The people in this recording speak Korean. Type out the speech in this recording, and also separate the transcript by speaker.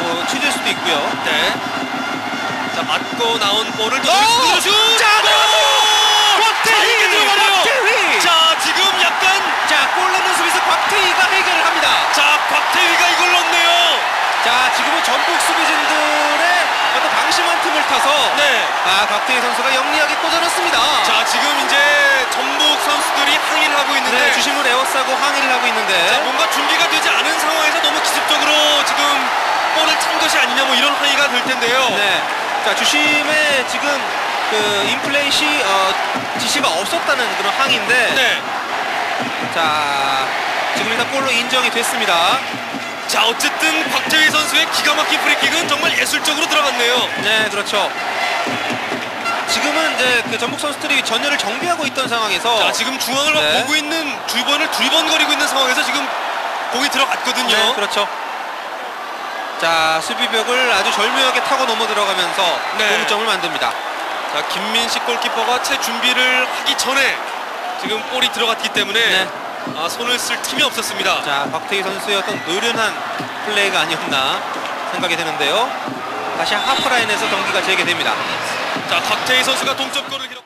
Speaker 1: 뭐 취될 수도 있고요.
Speaker 2: 네. 자 맞고 나온 볼을 또
Speaker 1: 오!
Speaker 2: 슛!
Speaker 1: 자,
Speaker 2: 골!
Speaker 1: 곽태희!
Speaker 2: 들어가네요.
Speaker 1: 곽태희!
Speaker 2: 자 지금 약간
Speaker 1: 자, 골 넣는 수비수 곽태희가 해결을 합니다.
Speaker 2: 자 곽태희가 이걸 넣네요.
Speaker 1: 자, 지금은 전북 수비진들의 어떤 방심한 틈을 타서
Speaker 2: 네.
Speaker 1: 아, 곽태희 선수가 영리하게 꽂아넣습니다.
Speaker 2: 자 지금 이제 전북 선수들이 항의를 하고 있는데
Speaker 1: 네, 주심을 에워싸고 항의를 하고
Speaker 2: 자,
Speaker 1: 있는데
Speaker 2: 뭔가 준비가 되지 않은 상황에서 너무 기습적으로 지금 볼을 찬 것 이 이런 항의가 될 텐데요.
Speaker 1: 네. 자, 주심의 지금 그 인플레이 시 어, 지시가 없었다는 그런 항의인데
Speaker 2: 네.
Speaker 1: 자, 지금 일단 골로 인정이 됐습니다.
Speaker 2: 자 어쨌든 곽태희 선수의 기가 막힌 프리킥은 정말 예술적으로 들어갔네요.
Speaker 1: 네, 그렇죠. 지금은 이제 그 전북 선수들이 전열을 정비하고 있던 상황에서
Speaker 2: 자 지금 중앙을 막
Speaker 1: 네.
Speaker 2: 보고 있는 주번을 두번거리고 있는 상황에서 지금 공이 들어갔거든요.
Speaker 1: 네, 그렇죠. 자, 수비벽을 아주 절묘하게 타고 넘어 들어가면서
Speaker 2: 네.
Speaker 1: 공점을 만듭니다.
Speaker 2: 자 김민식 골키퍼가 채 준비를 하기 전에 지금 볼이 들어갔기 때문에
Speaker 1: 네.
Speaker 2: 아, 손을 쓸 틈이 없었습니다.
Speaker 1: 자, 박태희 선수의 어떤 노련한 플레이가 아니었나 생각이 드는데요. 다시 하프라인에서 경기가 재개됩니다.
Speaker 2: 자 곽태희 선수가 동점골을 기록.